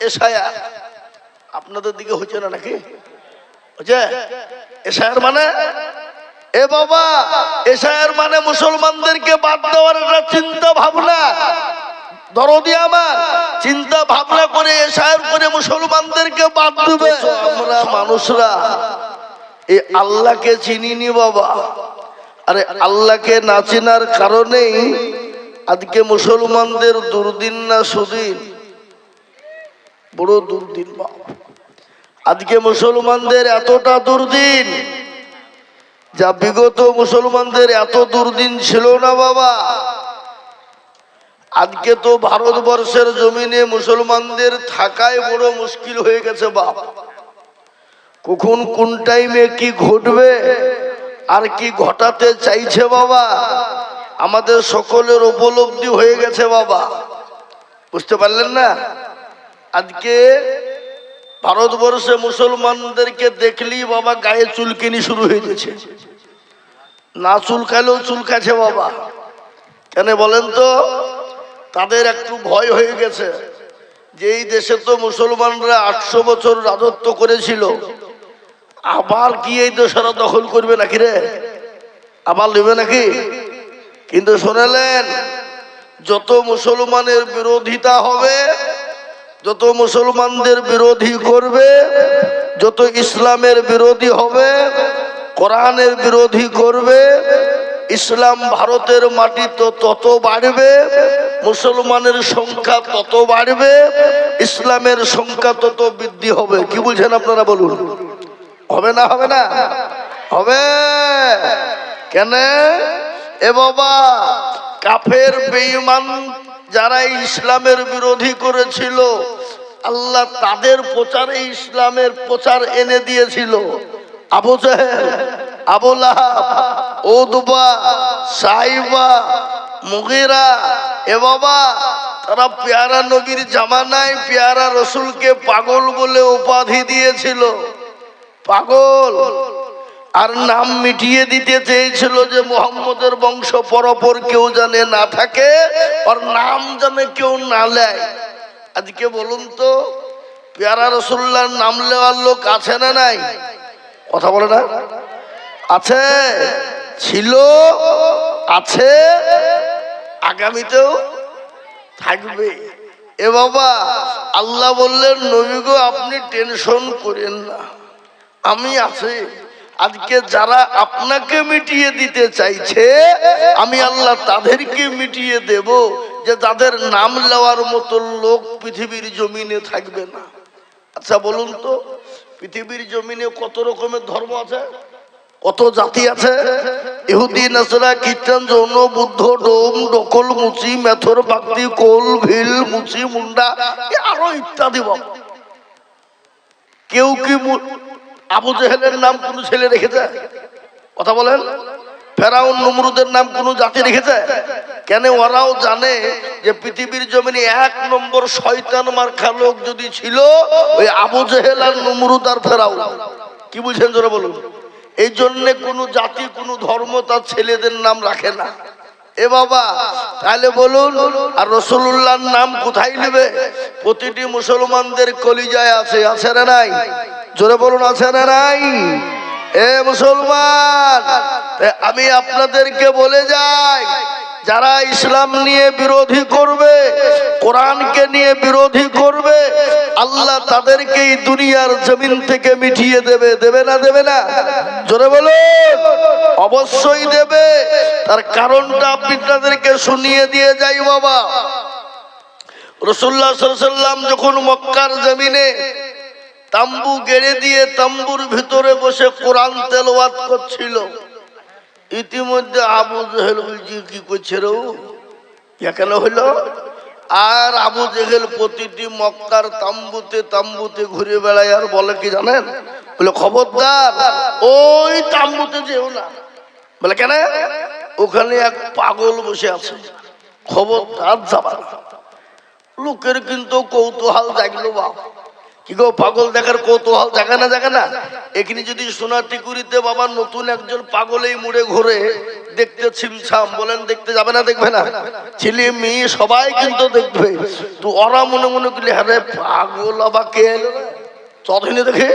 এসায়া আপনাদের দিকে হচ্ছে না নাকি? হচ্ছে? এসায়ার মানে? এ বাবা এসায়ার মানে মুসলমানদেরকে বাদ দেওয়ার একটা চিন্তা ভাবনা। দরদি আমার, চিন্তা ভাবনা করে এসায়ার করে মুসলমানদেরকে বাদ দেবে। আমরা মানুষরা এই আল্লাহকে চিনিনি বাবা। আরে আল্লাহকে না চেনার কারণেই আজকে মুসলমানদের দুর্দিন না সুদিন। বড় দুর্দিন আজকে মুসলমানদের এতটা দুর্দিন, যা বিগত মুসলমানদের এত দুর্দিন ছিল না বাবা। আজকে তো ভারতবর্ষের জমিনে মুসলমানদের থাকায় বড় মুশকিল হয়ে গেছে বাপ কখন কোন টাইমে কি ঘটবে আর কি ঘটাতে চাইছে বাবা, আমাদের সকলের উপলব্ধি হয়ে গেছে বাবা। বুঝতে পারলেন না? আজকে ভারতবর্ষে মুসলমানদেরকে দেখলেই বাবা গায়ে চুলকিনি শুরু হয়ে গেছে। না চুলকালেও চুলকাছে বাবা। কেন বলেন তো? তাদের একটু ভয় হয়ে গেছে যে এই দেশে তো মুসলমানরা আটশো বছর রাজত্ব করেছিল। আবার কি এই দেশরা দখল করবে নাকি রে? আবার নেবে নাকি? কিন্তু শোনালেন, যত মুসলমানের বিরোধিতা হবে যত মুসলমানদের বিরোধী করবে, যত ইসলামের বিরোধী হবে, কোরআনের বিরোধী করবে, ইসলাম ভারতের মাটি তো তত বাড়বে, মুসলমানের সংখ্যা তত বাড়বে, ইসলামের সংখ্যা তত বৃদ্ধি হবে। কি বুঝেন আপনারা বলুন? হবে না হবে না? হবে। কেন? এ বাবা, কাফের বেঈমান যারা ইসলামের বিরোধী করেছিল, আল্লাহ তাদের প্রচারে ইসলামের প্রচার এনে দিয়েছিল। আবু সাইবা, মুগিরা, এ বাবা, তারা পেয়ারা জামানায় পেয়ারা রসুলকে পাগল বলে উপাধি দিয়েছিল। পাগল। আর নাম মিটিয়ে দিতে চেয়েছিল যে মোহাম্মদের বংশ পরপর কেউ জানে না থাকে, আর নাম জানে কেউ না নেয় আজকে বলুন তো, পেয়ারা রসুল্লার নাম নেওয়ার লোক আছে না নাই? কথা বলে না? আছে, ছিল, আছে, আগামীতেও থাকবে। এ বাবা, আল্লাহ বললেন, নবী গো, আপনি টেনশন করেন না। আমি আছি। আজকে যারা আপনাকে মিটিয়ে দিতে চাইছে, আমি আল্লাহ তাদেরকে মিটিয়ে দেব যে যাদের নাম নেওয়ার মতো লোক পৃথিবীর জমিনে থাকবে না। আচ্ছা বলুন তো, পৃথিবীর জমিনে কত রকমের ধর্ম আছে? কত জাতি আছে? ইহুদি, নাসরা, খ্রিস্টান, জৈন, বুদ্ধ, ডোম, ডকল, মুচি, মেথর, বাগদি, কোল, ভিল, মুচি, মুন্ডা আরও ইত্যাদি বাবা। কেউ কি আবু জেহেলের নাম কোন ছেলে রেখেছে? কথা বলেন। ফেরাউন নমরুদের নাম কোন জাতি রেখেছে? কেন ওরাও জানে যে পৃথিবীর জমিনে এক নম্বর শয়তান মার্খা লোক যদি ছিল, ওই আবু জেহেল আর নমরুদ আর ফেরাউন। কি বুঝেন জোরে বলুন? এই জন্যে কোনো জাতি, কোনো ধর্ম তার ছেলেদের নাম রাখে না। এ বাবা, তাহলে বলুন, আর রসুল্লাহর নাম কোথায় নেবে? প্রতিটি মুসলমানদের কলিজায় আছে আছে না নাই? জোরে বলুন, আছে না নাই? এ মুসলমান আমি আপনাদেরকে বলে যাই, যারা ইসলাম নিয়ে বিরোধী করবে, কোরআনকে নিয়ে বিরোধী করবে, আল্লাহ তাদেরকে এই দুনিয়ার জমিন থেকে মিটিয়ে দেবে দেবে না দেবে না? জোরে বলুন, অবশ্যই দেবে। তার কারণটা আপনি তাদেরকে শুনিয়ে দিয়ে যাই, বাবা। রসুল্লাহ সাল্লাম যখন মক্কার জমিনে তাম্বু গেড়ে দিয়ে তাম্বুর ভিতরে বসে কোরআন তেলওয়াত করছিল। ইতিমধ্যে আবু জেহেল বলছি, কি করছে রে কেন হইল? আর আবু জেহেল প্রতিটি মক্কার তাম্বুতে তাম্বুতে ঘুরে বেড়ায় আর বলে কি জানেন? বলে, খবরদার, ওই তাম্বুতে যেও না। বলে, কেন? ওখানে এক পাগল বসে আছে। খবরদার যাবা না। লোকের কিন্তু কৌতূহল জাগলো বাপ। কি গো, পাগল দেখার কৌতূহল জায়গা না জায়গা না? এখানে যদি সোনার টিকুরিতে বাবা নতুন একজন পাগলেই মুড়ে ঘুরে, দেখতে ছিমছাম, বলেন দেখতে যাবে না, দেখবে না? ছেলে মেয়ে সবাই কিন্তু দেখবে। তো ওরা মনে মনে করলে হ্যাঁ পাগল আবার কে ততদিনে দেখে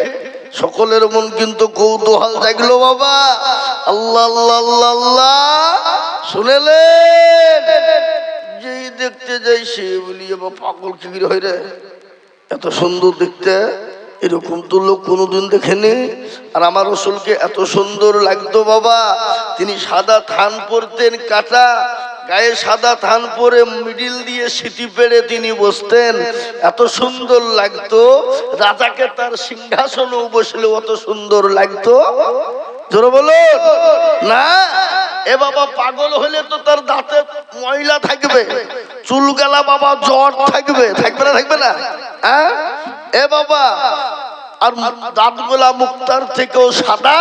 সকলের মন কিন্তু কৌতূহল জাগলো বাবা। আল্লাহ আল্লাহ আল্লাহ আল্লাহ, শুনেলেন। যেই দেখতে যাই সে বলি পাগল কি হয় রে? এত সুন্দর দেখতে, এরকম তো লোক কোনোদিন দেখেনি। আর আমার রসুলকে এত সুন্দর লাগতো বাবা। তিনি সাদা থান পরতেন কাটা গায়ে সাদা থান পরে মিডিল দিয়ে সিটি পেড়ে তিনি বসতেন। এত সুন্দর লাগতো। রাজাকে তার সিংহাসনেও বসলে অত সুন্দর লাগতো। জোরে বলো না? এ বাবা পাগল হলে তো তার দাঁতে ময়লা থাকবে, চুল গেলা বাবা জ্বর থাকবে থাকবে না থাকবে না? হ্যাঁ? এ বাবা, আর দাঁতগুলা মুক্তার থেকেও সাদা,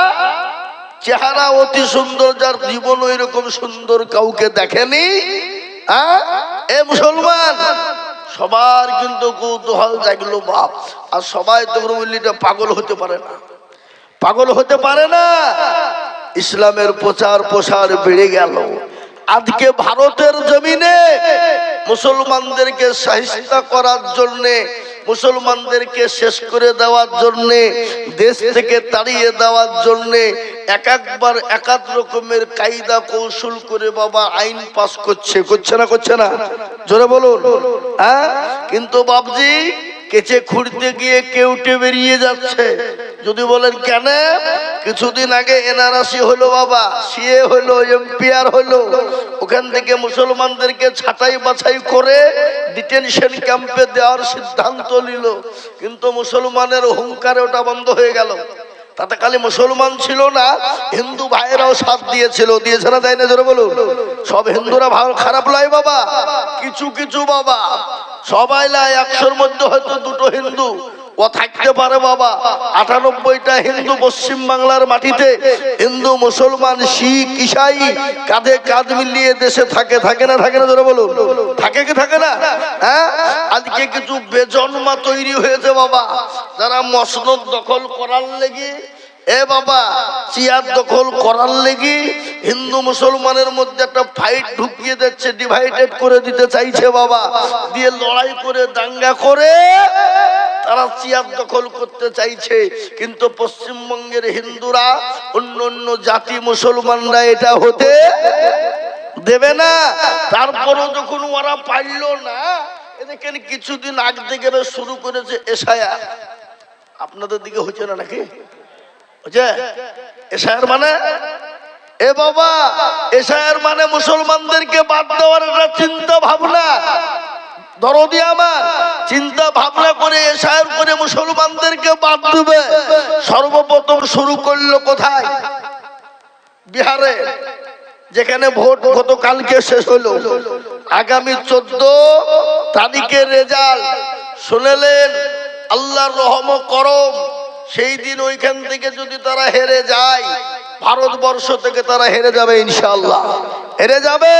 চেহারা অতি সুন্দর, যার জীবন ওই রকম সুন্দর কাউকে দেখেনি হ্যাঁ? এ মুসলমান, সবার কিন্তু কৌতূহল দেখল বাপ, আর সবাই তো বললিটা পাগল হতে পারে না। পাগল হতে পারে না। ইসলামের প্রচার প্রসার বেড়ে গেল। আজকে ভারতের জমিনে মুসলমানদেরকে সাহিস্তা করার জন্যে, মুসলমানদেরকে শেষ করে দেওয়ার জন্যে, দেশ থেকে তাড়িয়ে দেওয়ার জন্যে এক একবার একাধ রকমের কায়দা কৌশল করে বাবা আইন পাস করছে। করছে না করছে না? জোরে বলুন। হ্যাঁ? কিন্তু বাবজি কেচে খুঁড়তে গিয়ে কেউটে বেরিয়ে যাচ্ছে। যদি বলেন কেন? কিছুদিন আগে এনআরসি হলো বাবা, সিএ হলো, এমপিআর হলো। ওখান থেকে মুসলমানদেরকে ছাঁটাই বাছাই করে ডিটেনশন ক্যাম্পে দেওয়ার সিদ্ধান্ত নিল। কিন্তু মুসলমানের হুঙ্কারে ওটা বন্ধ হয়ে গেল। তাতে খালি মুসলমান ছিল না, হিন্দু ভাইয়েরাও সাথ দিয়েছিল। দিয়েছে না তাই না বলুন। সব হিন্দুরা ভালো, খারাপ লয় বাবা। কিছু কিছু বাবা। সবাই লাই একশোর মধ্যে হয়তো দুটো হিন্দু। ও থাকতে পারে বাবা। আটানব্বইটা হিন্দু পশ্চিম বাংলার মাটিতে হিন্দু, মুসলমান, শিখ, ইসাই কাঁধে কাঁধ মিলিয়ে দেশে থাকে থাকে না থাকে না ধরে বলুন। থাকে কি, থাকে না? হ্যাঁ? আজকে কিছু বেজন্মা তৈরি হয়েছে বাবা। যারা মসনদ দখল করার লেগে এ বাবা, চেয়ার দখল করার লেগে হিন্দু মুসলমানের মধ্যে একটা ফাইট ঢুকিয়ে দিচ্ছে ডিভাইডেড করে দিতে চাইছে বাবা। দিয়ে লড়াই করে, দাঙ্গা করে তারা চেয়ার দখল করতে চাইছে। কিন্তু পশ্চিমবঙ্গের হিন্দুরা, অন্য অন্য জাতি মুসলমানরা এটা হতে দেবে না। তারপরও যখন ওরা পারল না এদিকে কিছুদিন আগ থেকে শুরু করেছে এসায়া আপনাদের দিকে হচ্ছে না নাকি? মানে? এ বাবা মানে মুসলমানদেরকে বাদ দেওয়ার একটা চিন্তা ভাবনা। সর্বপ্রথম শুরু করল কোথায়? বিহারে, যেখানে ভোট গতকালকে শেষ হলো। আগামী চোদ্দ তারিখের রেজাল্ট। শুনেলেন, আল্লাহর রহম করম। সেই দিন ওইখান থেকে যদি তারা হেরে যায়, ভারতবর্ষ থেকে তারা হেরে যাবে ইনশাল্লাহ হেরে যাবে।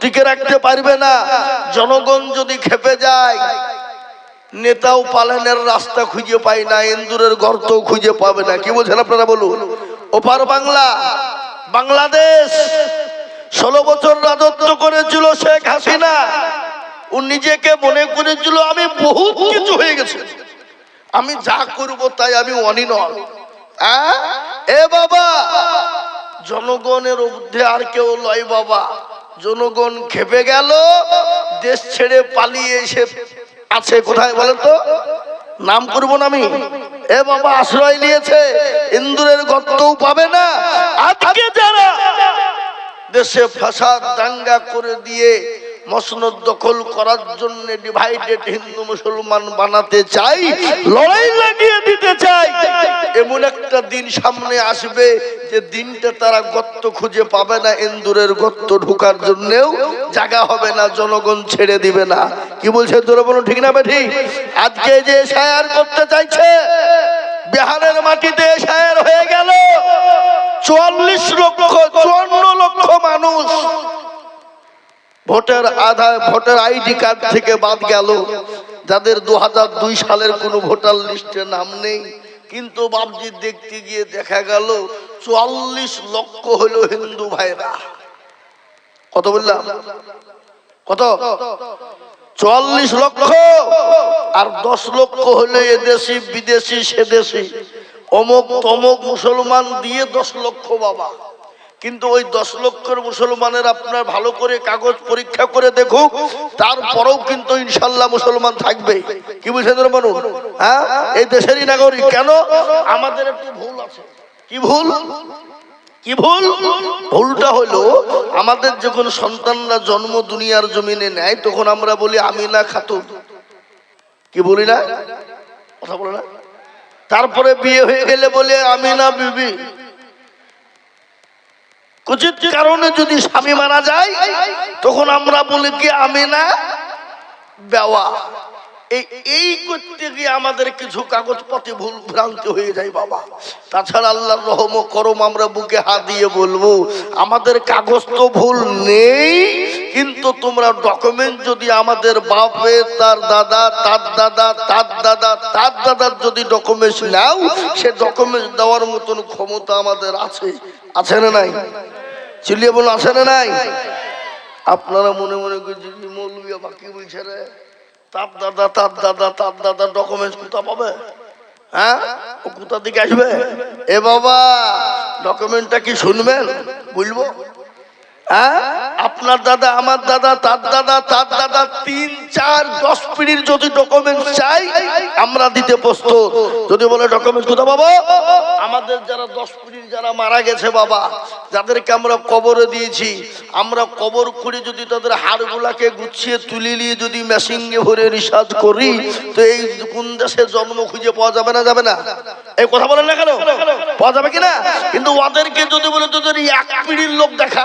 টিকে রাখতে পারবে না। জনগণ যদি খেপে যায়, নেতাও পালনের রাস্তা খুঁজে পায় না, ইন্দুরের গর্ত খুঁজে পাবে না। কি বলছেন আপনারা বলুন? ওপার বাংলা, বাংলাদেশ, ষোলো বছর রাজত্ব করেছিল শেখ হাসিনা। ও নিজেকে মনে করেছিল, আমি বহুত কিছু হয়ে গেছে। আমি যা করব তাই আমি অনিনল হ্যাঁ? এ বাবা, জনগণের ঊর্ধ্বে আর কেউ লয় বাবা। জনগণ খেপে গেল, দেশ ছেড়ে পালিয়ে এসে আছে কোথায় বলেন তো? নাম করব না আমি? এ বাবা আশ্রয় নিয়েছে, ইন্দুরের গর্তও পাবে না। আজকে যারা দেশে ফাসাদ দাঙ্গা করে দিয়ে মসনদ দখল করার জন্য ডিভাইডেড হিন্দু মুসলমান বানাতে চাই, লড়াই লাগিয়ে দিতে চাই। এমন একটা দিন সামনে আসবে যে দিনটা তারা গর্ত খুঁজে পাবে না, ইন্দুরের গর্ত ঢুকার জন্যেও জায়গা হবে না, জনগণ ছেড়ে দিবে না। কি বলছে তোরা বলো ঠিক না ঠিক আজকে যে সায়ার করতে চাইছে, বিহারের মাটিতে সায়ার হয়ে গেল। চুয়াল্লিশ লক্ষ, চুয়ান্ন লক্ষ মানুষ ভোটের আধার, ভোটার আইডি কার্ড থেকে বাদ গেল। যাদের দু সালের কোনো ভোটার লিস্টে নাম নেই। কিন্তু বাবজি দেখতে গিয়ে দেখা গেল, চুয়াল্লিশ লক্ষ হলো হিন্দু ভাইরা। কত বললাম? কত? চুয়াল্লিশ লক্ষ। আর দশ লক্ষ হলে এদেশি বিদেশি সেদেশি অমুক তমক মুসলমান দিয়ে দশ লক্ষ বাবা। কিন্তু ওই দশ লক্ষের মুসলমানের আপনার ভালো করে কাগজ পরীক্ষা করে দেখুক, তারপরেও কিন্তু ইনশাল্লাহ মুসলমান থাকবে। কি বুঝেন মানুষ? হ্যাঁ? এই দেশেরই নাগরিক। কেন? আমাদের একটু ভুল আছে। কি ভুল? কি ভুল? ভুলটা হলো, আমাদের যখন সন্তানরা জন্ম দুনিয়ার জমিনে নেয়, তখন আমরা বলি আমিনা খাতুন। কি বলি না? কথা বলে না? তারপরে বিয়ে হয়ে গেলে বলে আমিনা বিবি। উচিত কারণে যদি স্বামী মারা যায় তখন আমরা বলি কি আমি না বেওয়া। এই এই করতে গিয়ে আমাদের কিছু কাগজপত্রে ভুল ভ্রান্তি হয়ে যায় বাবা। তাছাড়া আল্লাহর রহম করম আমরা বুকে হাত দিয়ে বলব, আমাদের কাগজ তো ভুল নেই, কিন্তু তোমরা ডকুমেন্ট যদি আমাদের বাপে তার দাদা তার দাদা তার দাদা, তার দাদার যদি ডকুমেন্টস নাও, সে ডকুমেন্টস দেওয়ার মতন ক্ষমতা আমাদের আছে। আছে না নাই? চিলিয়ে বলুন, আছে না নাই? আপনারা মনে মনে করছেন যে মৌলবী আবার কি বলছে রে। তার দাদা তার দাদা তার দাদা ডকুমেন্টস কোথা পাবে? হ্যাঁ? কোথা দিকে আসবে? এ বাবা ডকুমেন্টটা কি শুনবেন? বলব? আপনার দাদা, আমার দাদা, তার দাদা তার দাদা তিন, চার, দশ পিড়ির যদি ডকুমেন্ট চাই, আমরা দিতে প্রস্তুত। যদি বলে ডকুমেন্ট কোথা পাবো? আমাদের যারা দশ পিড়ির যারা মারা গেছে বাবা, যাদেরকে আমরা কবরে দিয়েছি, আমরা কবর করে যদি তাদের হাড়গুলাকে গুছিয়ে তুলে নিয়ে যদি মেশিনে ভরে রিসার্চ করি, তো এই কোন দেশে জন্ম খুঁজে পাওয়া যাবে না যাবে না? এই কথা বলেন না কেন? পাওয়া যাবে কিনা কিন্তু ওদেরকে যদি বলে তোদের এক পিড়ির লোক দেখা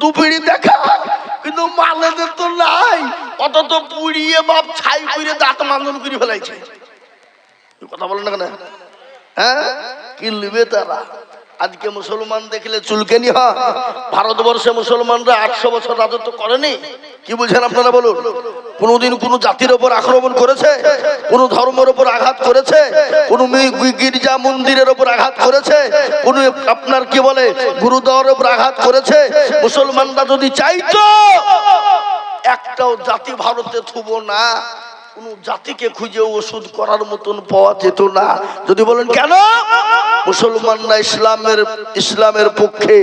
দু পিড়ি দেখা, কিন্তু মালেদের তো নাই। অত তো পুড়িয়ে বাপ ছাই করে দাঁত মান্দন করে ফেলাইছে। কথা বলেন না কেন? হ্যাঁ? কি লিবে তারা? আজকে মুসলমান দেখলে চুলকেনি হয়। ভারতবর্ষে মুসলমানরা আটশো বছর রাজত্ব করেনি। কি বলছেন আপনারা বলুন? কোনোদিন কোনো জাতির ওপর আক্রমণ করেছে? কোনো ধর্মের ওপর আঘাত করেছে? কোন গির্জা মন্দিরের ওপর আঘাত করেছে? কোন আপনার কি বলে গুরুদ্বার ওপর আঘাত করেছে? মুসলমানরা যদি চাইতো, একটাও জাতি ভারতে থুব না। কোন জাতিকে খুঁজে ওষুধ করার মতন পাওয়া যেত না। যদি বলেন, কেন? মুসলমানরা ইসলামের ইসলামের পক্ষে,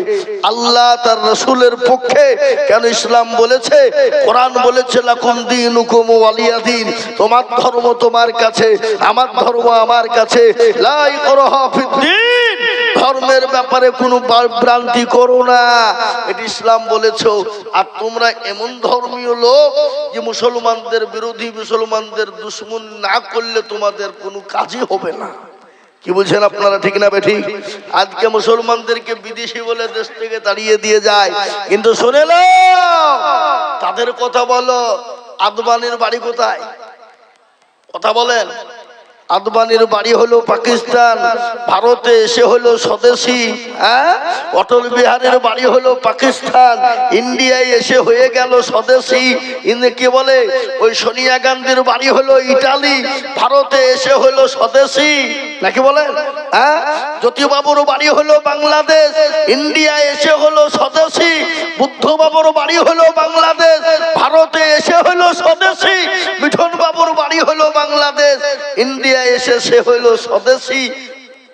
আল্লাহ তার রসুলের পক্ষে কেন ইসলাম বলেছে? কোরআন বলেছে, লাকুম দিন আলিয়া দিন। তোমার ধর্ম তোমার কাছে, আমার ধর্ম আমার কাছে। লাই করহা ধর্মের ব্যাপারে কোনো ভ্রান্তি করো না। এটি ইসলাম বলেছ। আর তোমরা এমন ধর্মীয় লোক যে মুসলমানদের বিরোধী, মুসলমানদের দুশ্মন না করলে তোমাদের কোনো কাজই হবে না। কি বলছেন আপনারা, ঠিক না বেঠি? আজকে মুসলমানদেরকে বিদেশি বলে দেশ থেকে তাড়িয়ে দিয়ে যায়। কিন্তু শুনে তাদের কথা বলো। আদবানির বাড়ি কোথায়? কথা বলেন। আদবানির বাড়ি হলো পাকিস্তান, ভারতে এসে হলো স্বদেশী হ্যাঁ? অটল বিহারের বাড়ি হলো পাকিস্তান, ইন্ডিয়ায় এসে হয়ে গেল স্বদেশী। কি বলে? ওই সোনিয়া গান্ধীর বাড়ি হলো ইটালি, ভারতে এসে হলো স্বদেশী। নাকি বলেন? হ্যাঁ? জ্যোতিবাবুর বাড়ি হলো বাংলাদেশ, ইন্ডিয়ায় এসে হলো স্বদেশী। বুদ্ধবাবুর বাড়ি হলো বাংলাদেশ ভারতে এসে হলো স্বদেশী মিঠন বাবুর বাড়ি হলো বাংলাদেশ। ইন্ডিয়া এসে সে হলো স্বদেশী।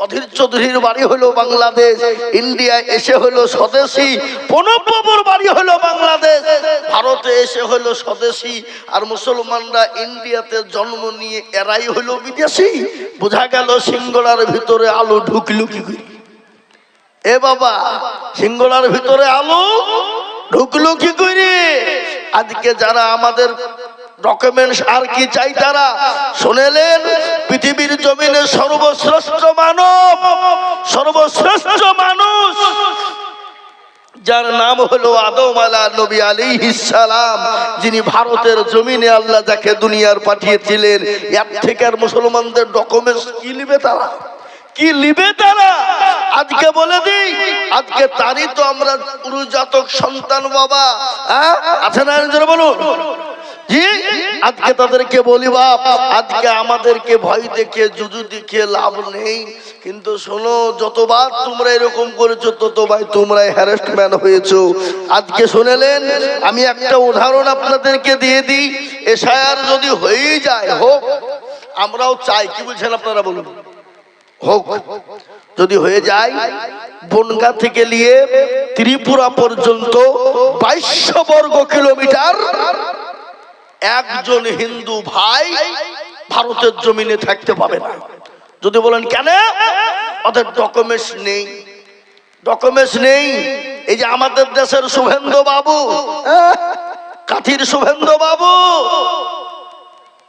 অধীর চৌধুরীর বাড়ি হলো বাংলাদেশ। ইন্ডিয়া এসে হলো স্বদেশী। প্রণব বাড়ি হলো বাংলাদেশ। ভারতে এসে হলো স্বদেশী। আর মুসলমানরা ইন্ডিয়াতে জন্ম নিয়ে এরাই হলো বিদেশি। বোঝা গেল সিঙ্গলার ভিতরে আলো ঢুকলো কি এ বাবা সিঙ্গলার ভিতরে আলো ঢুকলো কি করে? আজকে যারা আমাদের ডকুমেন্টস আর কি চাই তারা? শুনেলেন? পৃথিবীর জমিনে সর্বশ্রেষ্ঠ মানব, সর্বশ্রেষ্ঠ মানুষ। যার নাম হলো আদম আলা নবী আলী সালাম, যিনি ভারতের জমিনে আল্লাহ যাকে দুনিয়ার পাঠিয়েছিলেন, এর থেকে আর মুসলমানদের ডকুমেন্টস কি নিবে তারা? কি লিবে তারা? আজকে বলে দিই, আজকে তারই তো আমরা পুরুজাতক সন্তান বাবা হ্যাঁ? আছে না? বলুন। আজকে তাদেরকে বলি, বাপ, আজকে আমাদেরকে ভয় দেখে জুজু দেখিয়ে লাভ নেই। কিন্তু শোনো, যতবার তোমরা এরকম করেছ, ততবার তোমরা হ্যারাসমেন্ট হয়েছো। আজকে শুনেলেন, আমি একটা উদাহরণ আপনাদেরকে দিয়ে দিই। এসআইআর যদি হয়েই যায়, হোক, আমরাও চাই। কি বলছেন আপনারা বলুন? হোক, যদি হয়ে যায়, বনগা থেকে নিয়ে ত্রিপুরা পর্যন্ত বাইশশো বর্গ কিলোমিটার একজন হিন্দু ভাই ভারতের জমিনে থাকতে পাবে না। যদি বলেন, কেন? ওদের ডকুমেন্টস নেই। ডকুমেন্টস নেই। এই যে আমাদের দেশের শুভেন্দু বাবু, কাঠির শুভেন্দু বাবু,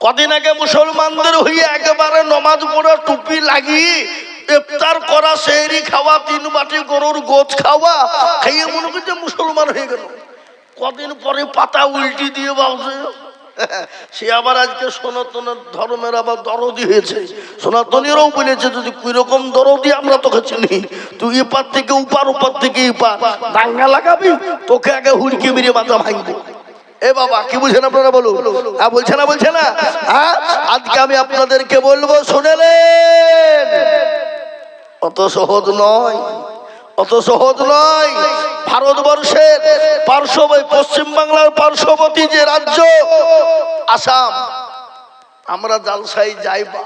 কদিন আগে মুসলমানদের হইয়া একেবারে নমাজ পড়া টুপি লাগিয়ে ইফতার করা, সেহরি খাওয়া, তিন বাটি গরুর গোছ খাওয়া, খাইয়ে মনে করছে মুসলমান হয়ে গেল। কদিন পরে পাতা উল্টি দিয়ে বাবছে সে আবার আজকে সনাতনের ধর্মের আবার দরদি হয়েছে। সনাতনীরাও বলেছে, যদি কুই রকম দরদি আমরা তোকে চিনি, তুই এপার থেকে উপার উপার থেকে এপার। দাঙ্গা লাগাবি, তোকে আগে হুড়কি মেরে মাথা ভাঙবো। এ বাবা, কি বলছেন আপনারা বলুন? হ্যাঁ বলছে না বলছে না? হ্যাঁ আজকে আমি আপনাদেরকে বলব, শুনেলেন? অত সহজ নয়। অত সহজ নয়। ভারতবর্ষের পার্শ্ব পশ্চিম বাংলার পার্শ্ববর্তী যে রাজ্য, আসাম। আমরা জালসাই যাইবা।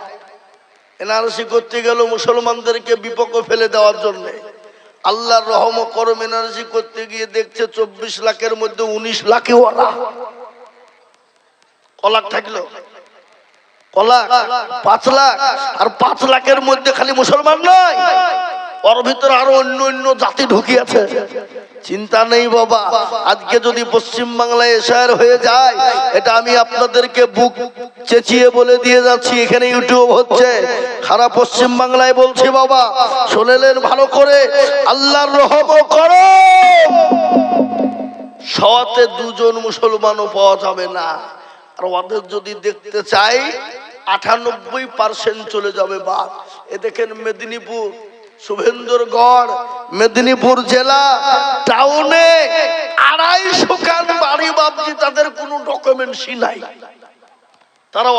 এনআরসি করতে গেল মুসলমানদেরকে বিপক্ষ ফেলে দেওয়ার জন্য। আল্লাহর রহম করম এনার্জি করতে গিয়ে দেখছে চব্বিশ লাখের মধ্যে উনিশ লাখে কলাক থাকল? কলাক, পাঁচ লাখ, আর পাঁচ লাখের মধ্যে খালি মুসলমান নয়। ওর ভিতরে আরও অন্য অন্য জাতি ঢুকিয়েছে। চিন্তা নেই বাবা, আজকে যদি পশ্চিম বাংলায় এশার হয়ে যায়, এটা আমি আপনাদেরকে বুক চেঁচিয়ে বলে দিয়ে যাচ্ছি, এখানে ইউটিউব হচ্ছে। খারাপ পশ্চিম বাংলায় বলছি বাবা শোনেলেন ভালো করে, আল্লাহর রহম করো। সতে দুজন মুসলমানও পাওয়া যাবে না। আর ওদের যদি দেখতে চাই, আটানব্বই পার্সেন্ট চলে যাবে বা এ দেখেন মেদিনীপুর শুভেন্দরগড়, মেদিনীপুর জেলা, টাউনে আড়াইশো কান বাড়ি বাপজি তাদের কোনো ডকুমেন্টসই নাই। তারাও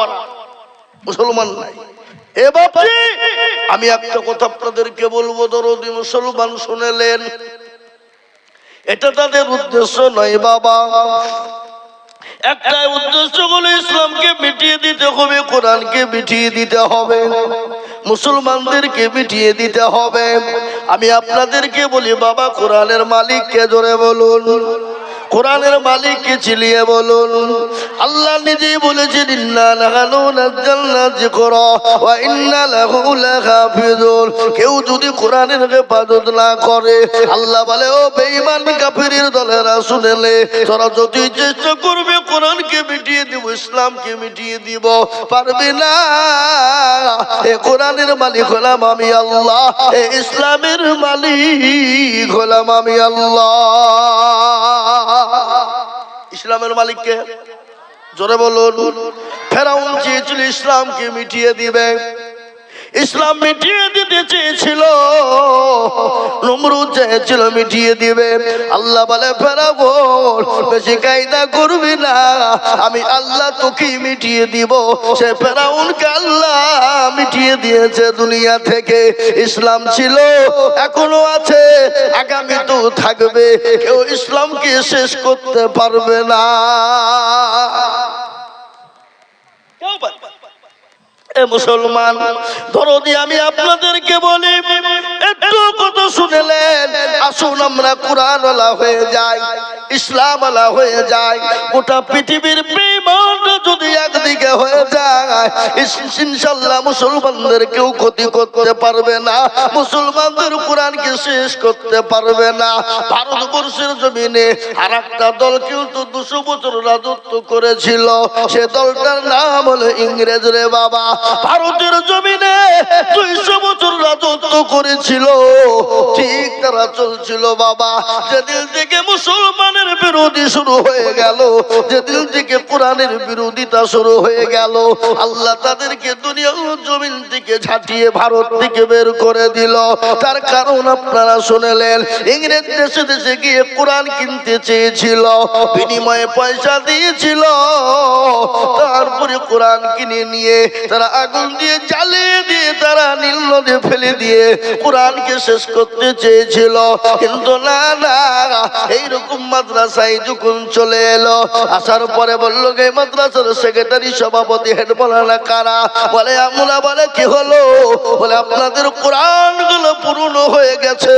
মুসলমান নাই। এ বাপজি, আমি একটা কথা আপনাদেরকে বলব, দরদি মুসলমান শুনেলেন, এটা তাদের উদ্দেশ্য নয় বাবা। একটাই উদ্দেশ্য হলো ইসলামকে মিটিয়ে দিতে হবে, কোরআনকে মিটিয়ে দিতে হবে। মুসলমানদেরকে মিটিয়ে দিতে হবে। আমি আপনাদেরকে বলি বাবা কোরআনের মালিককে জোরে বলুন। কোরআনের মালিককে চিলিয়ে বলুন। আল্লাহ নিজেই বলেছেন, ইন্না নাহানু নাজ্জালনা যিকরা ওয়া ইন্না লাহু লাহাফিজুন। কেউ যদি কোরআনের হেফাজত না করে, আল্লাহ বলে, ও বেঈমান কাফিরের দলেরা শুনেলে তোরা যদি চেষ্টা করবে, কোরআনকে মিটিয়ে দিব, ইসলামকে মিটিয়ে দিব, পারবে না? এ কোরআনের মালিক হলাম আমি আল্লাহ। এ ইসলামের মালিক হলাম আমি আল্লাহ। ইসলামের মালিককে জোরে বলুন ফেরাউন চেয়েছিল ইসলামকে মিটিয়ে দিবে। ইসলাম মিটিয়ে দিতে চেয়েছিল। নমরুদ চেয়েছিল মিটিয়ে দিবে। আল্লাহ বলে ফেরাবো বেশি কায়দা করবি না। আমি আল্লাহ তোকে মিটিয়ে দিব। সে ফেরাউনকে আল্লাহ মিটিয়ে দিয়েছে দুনিয়া থেকে। ইসলাম ছিল, এখনও আছে, আগামী তো থাকবে। কেউ ইসলামকে শেষ করতে পারবে না কেউ পারবে না। মুসলমান, ধরো দিয়ে আমি আপনাদেরকে বলি, একটু কত শুনেলেন, আসুন আমরা কোরআন হয়ে যাই ইসলাম হয়ে যাই, গোটা পৃথিবীর বিমানটা যদি একদিকে হয়ে যায় ইনশাল্লাহ মুসলমানদের কেউ ক্ষতি করতে পারবে না, মুসলমানদের কোরআনকে শেষ করতে পারবে না, ভারতবর্ষের জমিনে আর একটা দল কিন্তু দুশো বছর রাজত্ব করেছিল, সে দলটার নাম হলো ইংরেজ রে বাবা ভারতের জমিনে দুইশো বছর রাজত্ব করেছিল। ঠিক তারা চলছিল, বাবা। যেদিন থেকে মুসলমানের বিরোধী শুরু হয়ে গেল, যেদিন থেকে কোরআনের বিরোধিতা শুরু হয়ে গেল, আল্লাহ তাদেরকে দুনিয়া ও জমিন থেকে ঝাঁটিয়ে ভারত থেকে বের করে দিল। তার কারণ আপনারা শুনেলেন, ইংরেজ দেশে দেশে গিয়ে কোরআন কিনতে চেয়েছিল, বিনিময়ে পয়সা দিয়েছিল। তারপরে কোরআন কিনে নিয়ে তারা আগুন দিয়ে জ্বালিয়ে দিয়ে তারা নীল নদে ফেলে দিয়ে কোরআনকে শেষ করতে চেয়েছিল। কিন্তু না না, এইরকম মাদ্রাসায় যখন চলে এলো, আসার পরে বলল, গে মাদ্রাসার সেক্রেটারি সভাপতি হেড বলানা কারা? বলে, আমরা বলে, কি হলো? বলে, আপনাদের কোরআনগুলো পুরনো হয়ে গেছে।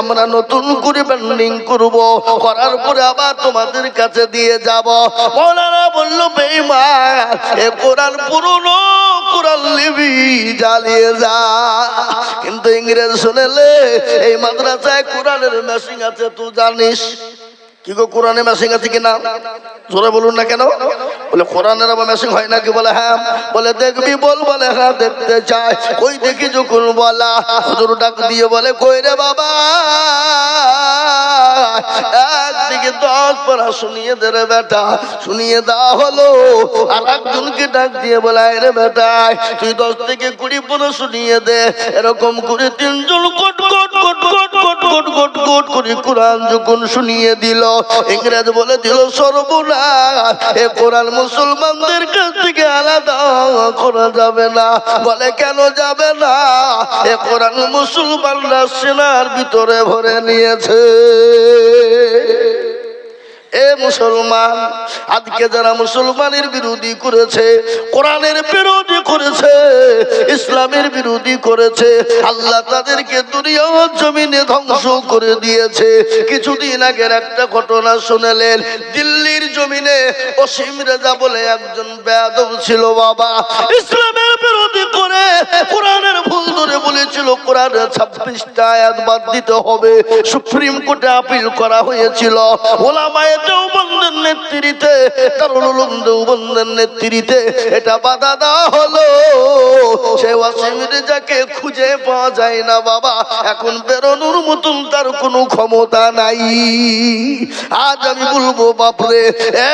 আমরা নতুন করে ব্যান্ডিং করব। করার পরে আবার তোমাদের কাছে দিয়ে যাব। মৌলানা বলল বেইমান এ কোরআন পুরনো কোরআন লিবি জ্বালিয়ে যা। কিন্তু ইংরেজ শুনেলে এই মাদ্রাসায় কোরআনের মেশিন আছে তুই জানিস? কি গো কোরআনে মেশিং আছে কিনা জোরে বলুন না কেন বলে কোরআনের আবার মেশিং হয় নাকি বলে হ্যাঁ বলে দেখবি বল বলে হ্যাঁ দেখতে চাই কই দেখি বলা হুজুর ডাক দিয়ে বলে কই রে বাবা শুনিয়ে দে রে বেটা শুনিয়ে হলো আর একজনকে ডাক দিয়ে বলে "আয় রে বেটা তুই দশ থেকে কুড়ি পড়া শুনিয়ে দে এরকম করে তিনজন কোট করে কোরআন যখন শুনিয়ে দিল ইংরেজ বলে দিল, সর্বনাশ। এ কোরআন মুসলমানদের কাছ থেকে আলাদা করা যাবে না। বলে, কেন যাবে না? এ কোরআন মুসলমানরা সেনার ভিতরে ভরে নিয়েছে। এ মুসলমান, আজকে যারা মুসলমানের বিরোধী করেছে, কোরআনের বিরোধী করেছে, ইসলামের বিরোধী করেছে, আল্লাহ তাদেরকে দুনিয়া জমিনে ধ্বংস করে দিয়েছে। কিছুদিন আগের একটা ঘটনা শুনেলেন, দিল্লির জমিনে অসীম রেজা বলে একজন বেয়াদব ছিল বাবা। ইসলামের বিরোধী করে কোরআনের ভুল ধরে বলেছিল, কোরআনের ছাব্বিশটা আয়াত বাদ দিতে হবে। সুপ্রিম কোর্টে আপিল করা হয়েছিল। ওলামায়ে দেওবন্দের এটা বাধা দেওয়া হলো। রেজাকে খুঁজে পাওয়া যায় না বাবা, এখন বেরোনোর মতন তার কোনো ক্ষমতা নাই। আজ আমি বলব, বাপরে, এ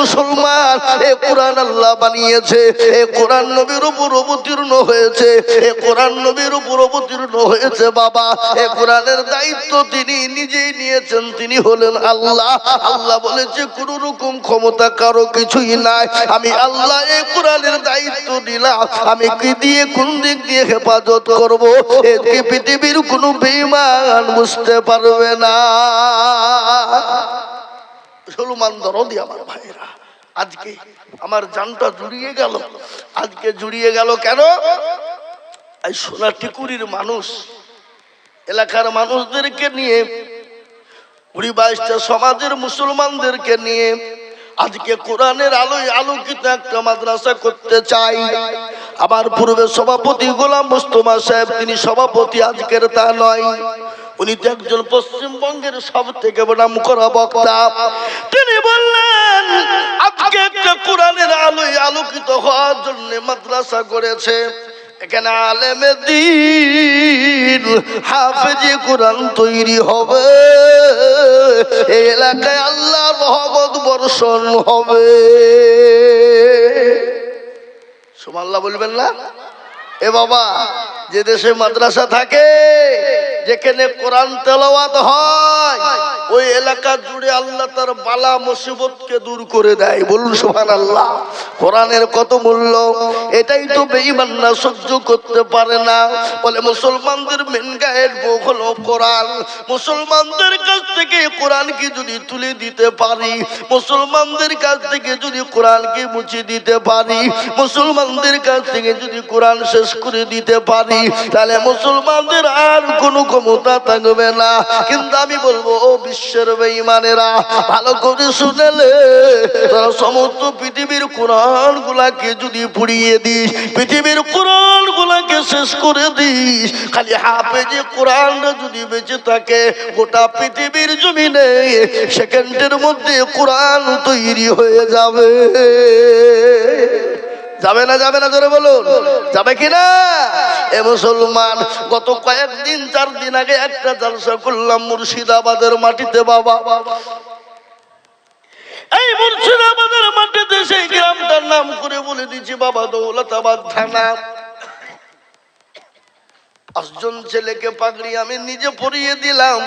মুসলমান, এ কোরআন আল্লাহ বানিয়েছে, এ কোরআন নবীর উপর অবতীর্ণ হয়েছে, এ কোরআন নবীর উপর অবতীর্ণ হয়েছে বাবা, এ কোরআনের দায়িত্ব তিনি নিজেই নিয়েছেন, তিনি হলেন আল্লাহ। আল্লাহ বলেছে, কোন রকম ক্ষমতা কারও কিছুই নাই। আমি আল্লাহ এই কোরআনের দায়িত্ব দিলাম আমি কি দিয়ে, কোন দিক দিয়ে হেফাজত করব? একে পৃথিবীর কোনো বেইমান বুঝতে পারবে না। মুসলমান দরদি আমার ভাইরা আজকে আমার জানটা জুড়িয়ে গেল। আজকে জুড়িয়ে গেল কেন? এই সোনা টিকুরির মানুষ, এলাকার মানুষদেরকে নিয়ে কুড়ি বাইশটা সমাজের মুসলমানদেরকে নিয়ে আজকে কোরআনের আলোয় আলোকিত একটা মাদ্রাসা করতে চাই। আমার পূর্বে সভাপতি গোলাম মুস্তফা সাহেব, তিনি সভাপতি আজকের তা নয়। উনি তো একজন পশ্চিমবঙ্গের সব থেকে নাম করা বক্তা। তিনি বললেন, আজকে একটা কোরআনের আলোয় আলোকিত হওয়ার জন্য মাদ্রাসা করেছে। এখানে আলেমে দিন, হাফেজে কোরআন তৈরি হবে। এই এলাকায় আল্লাহ মহবত বর্ষণ হবে। সুমাল্লাহ বলবেন না? এ বাবা যে দেশে মাদ্রাসা থাকে, যেখানে কোরআন তেলাওয়াত হয়, ওই এলাকা জুড়ে আল্লাহ তার বালা মুসিবতকে দূর করে দেয়। বলুন সুহান আল্লাহ কোরআনের কত মূল্য? এটাই তো বেঈমানরা সহ্য করতে পারে না। বলে, মুসলমানদের মেন গায়ের বুক হলো কোরআন। মুসলমানদের কাছ থেকে কোরআনকে যদি তুলে দিতে পারি, মুসলমানদের কাছ থেকে যদি কোরআনকে মুছে দিতে পারি, মুসলমানদের কাছ থেকে যদি কোরআন শেষ করে দিতে পারি তাহলে মুসলমানদের আর কোনো ক্ষমতা থাকবে না। কিন্তু আমি বলব, ও বিশ্বের বেঈমানেরা, ভালো করে শুনেলে তারা সমস্ত পৃথিবীর কোরআন গুলাকে যদি পুড়িয়ে দিস, পৃথিবীর কোরআন গুলাকে শেষ করে দিস, খালি হাফেজে কোরআনটা যদি বেঁচে থাকে, গোটা পৃথিবীর জমিনে সেকেন্ডের মধ্যে কোরআন তৈরি হয়ে যাবে। যাবে না যাবে না, জোরে বলুন। যাবে কি না? এ মুসলমান, গত কয়েকদিন, চার দিন আগে একটা জলসা করলাম মুর্শিদাবাদের মাটিতে, বাবা। এই মুর্শিদাবাদের মাটিতে সেই গ্রামটার নাম করে বলে বাবা, দৌলতাবাদ থানা। পাঁচজন ছেলেকে পাগড়ি আমি নিজে পরিয়ে দিলাম।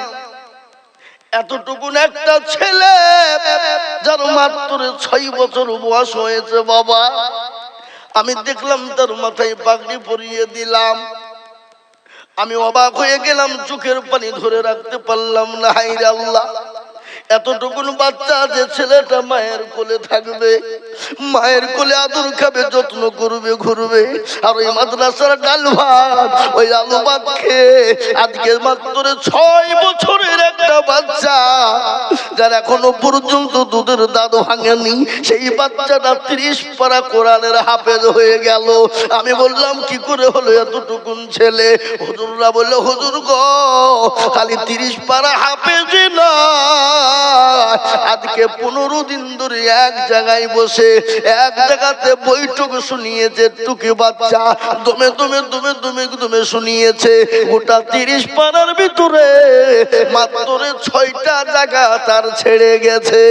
এতটুকুন একটা ছেলে, যার মাত্র ছয় বছর বয়স হয়েছে, বাবা। আমি দেখলাম তার মাথায় পাগড়ি পরিয়ে দিলাম। আমি অবাক হয়ে গেলাম, চোখের পানি ধরে রাখতে পারলাম না হাইরে আল্লাহ। এতটুকুন বাচ্চা যে ছেলেটা মায়ের কোলে থাকবে, মায়ের কোলে আদর খাবে, যত্ন করবে, ঘুরবে। আর ওই মাদ্রাসার ডাল ভাত, ওই আলু ভাত খেয়ে আজকে মাত্র ছয় বছরের একটা বাচ্চা, যার এখনও পর্যন্ত দুধের দাদু ভাঙেনি। সেই বাচ্চাটা ত্রিশ পারা কোরআনের হাফেজ হয়ে গেল। আমি বললাম, কি করে হলো এতটুকুন ছেলে? হুজুররা বলল, হুজুর গো, খালি তিরিশ পারা হাফেজ না। আজকে পনেরো দিন ধরে এক জায়গায় বসে, এক জায়গাতে বৈঠক শুনিয়েছে টুকি বাচ্চা দমে দমে দমে দমে দমে শুনিয়েছে, গোটা তিরিশ পাড়ার ভিতরে মাত্র ছয়টা জায়গা তার ছেড়ে গেছে।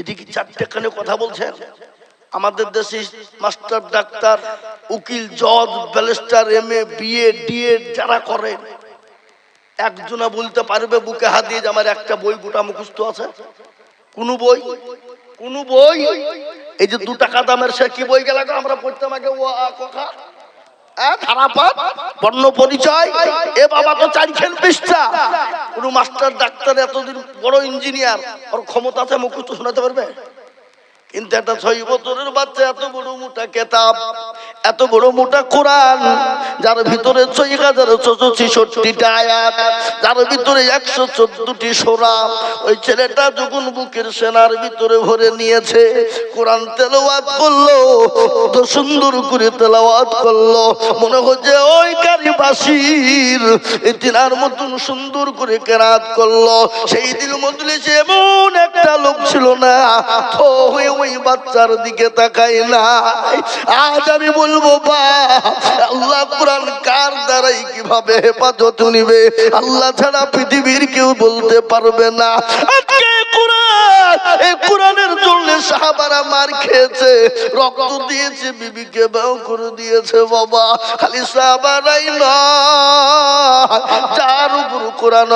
এটি কি কথা বলছেন? আমাদের দেশে মাস্টার ডাক্তার, উকিল, জজ, barrister M A BA DEd যারা করেন একজনা বলতে পারবে বুকে হাত দিয়ে যে আমার একটা বই গোটা মুখস্থ আছে? কোন বই? কোন বই? এই যে দু টাকা দামের সে কি বই গেল আমরা পড়তাম আগে, ও কথা ধারাপাত, বর্ণ পরিচয়, এ বাবা তো খেল পৃষ্ঠা। কোন মাস্টার, ডাক্তার, এতদিন বড় ইঞ্জিনিয়ার, ওর ক্ষমতা আছে, মুখস্থ শোনাতে পারবে? কিন্তু একটা ছয় বছরের বাচ্চা, এত বড় মোটা কেতাব, এত বড় মোটা কোরআন, যার ভিতরে ছয় হাজার ছশো ছেষট্টিটা আয়াত, যার ভিতরে একশো চোদ্দটি সোরা, ওই ছেলেটা যখন বুকের সেনার ভিতরে ভরে নিয়েছে, কোরআন তেলাওয়াত করল তো সুন্দর করে তেলাওয়াত করল। মনে হচ্ছে ওই কারিবাসীর এই তিনার মতন সুন্দর করে কেরাত করল। সেই দিন মজলিসে এমন একটা লোক ছিল না হয়ে ওই বাচ্চার দিকে তাকাই না। আজ আমি বলব, বা, আল্লাহ কোরআন কার দ্বারাই কীভাবে হেফাজত নিবে? আল্লাহ ছাড়া পৃথিবীর কেউ বলতে পারবে না। কোরআন রক্ত দিয়েছে, বিবিকে বাবা। খালি না উপর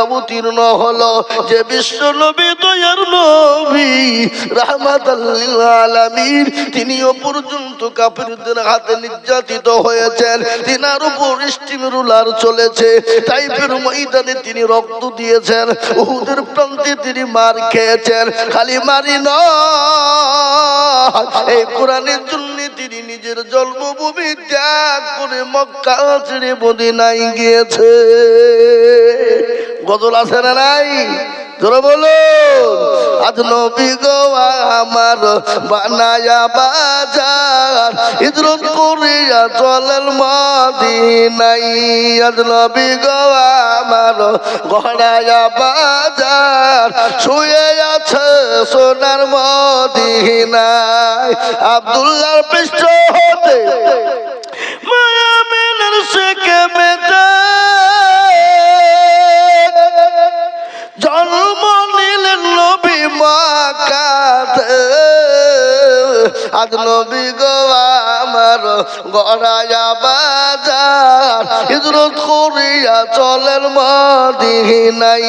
অবতীর্ণ হলো, যে বিশ্ব নবী দয়ার নবী রাহমাত আলামিন তিনিও পর্যন্ত কাফিরদের হাতে নির্যাতিত হয়েছেন। তিনার উপর স্টিম রুলার চলেছে। টাইপের ময়দানে তিনি রক্ত দিয়েছেন। উহুদের প্রান্তে তিনি মার খেয়েছেন। খালি মারি এই কোরআনের জন্য তিনি নিজের জন্মভূমি ত্যাগ করে মক্কা ছেড়ে মদিনায় গিয়েছে। গজল আছে না নাই? তোরা বলো আজ নবী গো আমার বানায়া বাজার হিজরত করিয়া চলেন মদিনাই। আজ নবী গো আমার গড়ায়া বাজার, শুয়ে আছে সোনার মদিনাই আব্দুল্লাহর পৃষ্ঠ হতে মায়া মেনার শেখে মেটা মাকাতে আজ নবী গো আমার গড়ায়া বাজার হিজরত করিয়া চলেন মদিনাই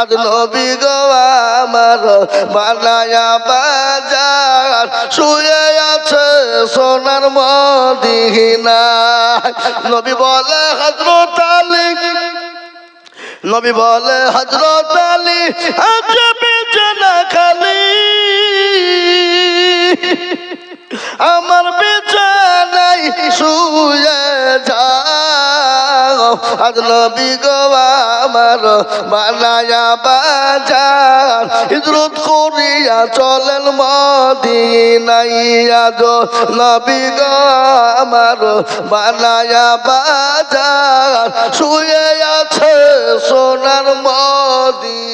আজ নবী গো আমার বানায়া বাজার শুয়ে আছে সোনার মদিনাই নবী বলে হজরত আলী। নবী বলে হজরত আলী জানা খালি। আমার বিছানাই শুয়ে যাও। আজ নবী গো আমার বানায়া বাজার। হিজরত করিয়া চলেন মদিনাই আজ নবী গো আমার বানায়া বাজার। শুয়ে আছে সোনার মদিনায়।